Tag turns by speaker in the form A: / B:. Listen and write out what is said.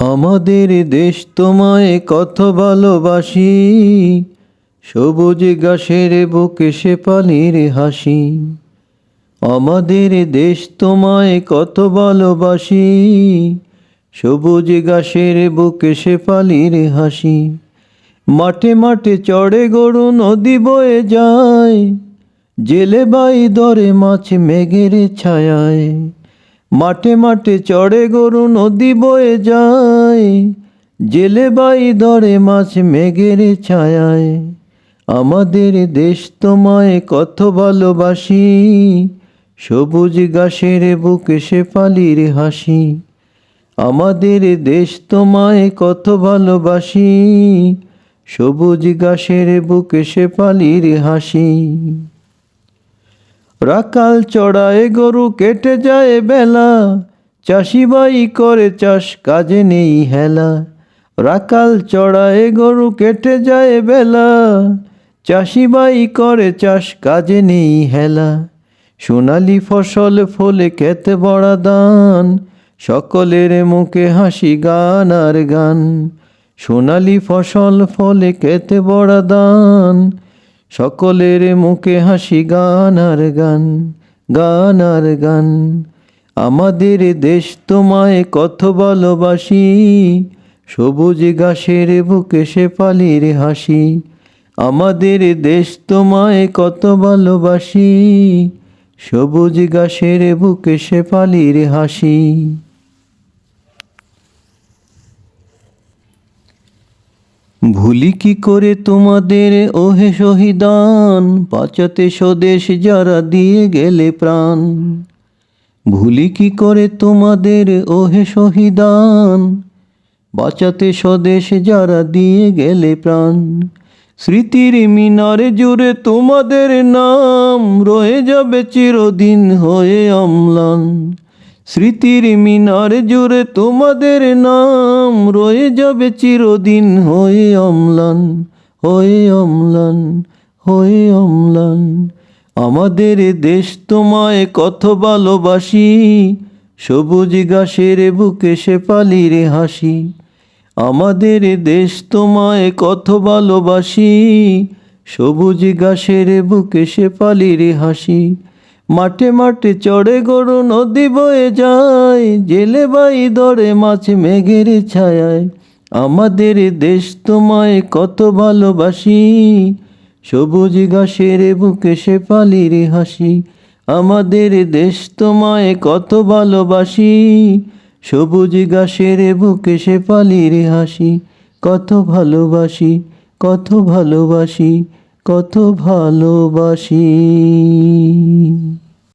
A: আমাদের দেশ তোমায় কত ভালোবাসি। সবুজ গাছের বুকে সে পানির হাসি। আমাদের দেশ তোমায় কত ভালোবাসি। সবুজ গাছের বুকে সে পালির হাসি। মাঠে মাঠে চড়ে গরু নদী বয়ে যায়। জেলে বাই দরে মাছ মেঘের ছায়ায়। মাঠে মাঠে চড়ে গরু নদী বয়ে যায়। জেলে বাই দরে মাছ মেঘের ছায়ায়। আমাদের দেশ তোমায় কত ভালোবাসি। সবুজ গাছের বুকে সে পালির হাসি। আমাদের দেশ তোমায় কত ভালোবাসি। সবুজ গাছের বুকে সে পালির হাসি। রাকাল চড়ায় গরু কেটে যায় বেলা। চাষিবাই করে চাষ, কাজে নেই হেলা। রাকাল চড়ায় গরু কেটে যায় বেলা। চাষিবাই করে চাষ, কাজে নেই হেলা। সোনালি ফসল, ফলে খেতে বড়া দান সকলের মুখে হাসি, গান আর গান। সোনালি ফসল, ফলে খেতে বড়া দান সকলের মুখে হাসি, গান আর গান গান আর গান। আমাদের দেশ তোমায় কত ভালোবাসি, সবুজ গাছের বুকে সে পালির হাসি। আমাদের দেশ তোমায় কত ভালোবাসি, সবুজ গাছের বুকে সে পালির হাসি। ভুলি কি করে তোমাদের? ওহে শহীদান বাঁচাতে স্বদেশ যারা দিয়ে গেলে প্রাণ। ভুলি কি করে তোমাদের? ওহে শহীদান বাঁচাতে স্বদেশ যারা দিয়ে গেলে প্রাণ। স্মৃতির মিনারে জুড়ে তোমাদের নাম, রয়ে যাবে চিরদিন হয়ে অম্লান স্মৃতির মিনার জুড়ে তোমাদের নাম রয়ে যাবে চিরদিন। হয়ে অম্লান হয়ে অম্লান হয়ে অম্লান। আমাদের দেশ তোমায় কত ভালোবাসি, সবুজ গাছের বুকে সে পালির হাসি। আমাদের দেশ তোমায় কত ভালোবাসি, সবুজ গাছের বুকে সে পালির হাসি। মাঠে মাঠে চড়ে গরু নদী বয়ে যায়, জেলে বাই দরে মাছ মেঘের ছায়ায়। আমাদের দেশ তোমায় কত ভালোবাসি, সবুজ গাছের বুকে সে পালির হাসি। আমাদের দেশ তোমায় কত ভালোবাসি, সবুজ গাছের বুকে সে পালির হাসি। কত ভালোবাসি কত ভালোবাসি কত ভালোবাসি।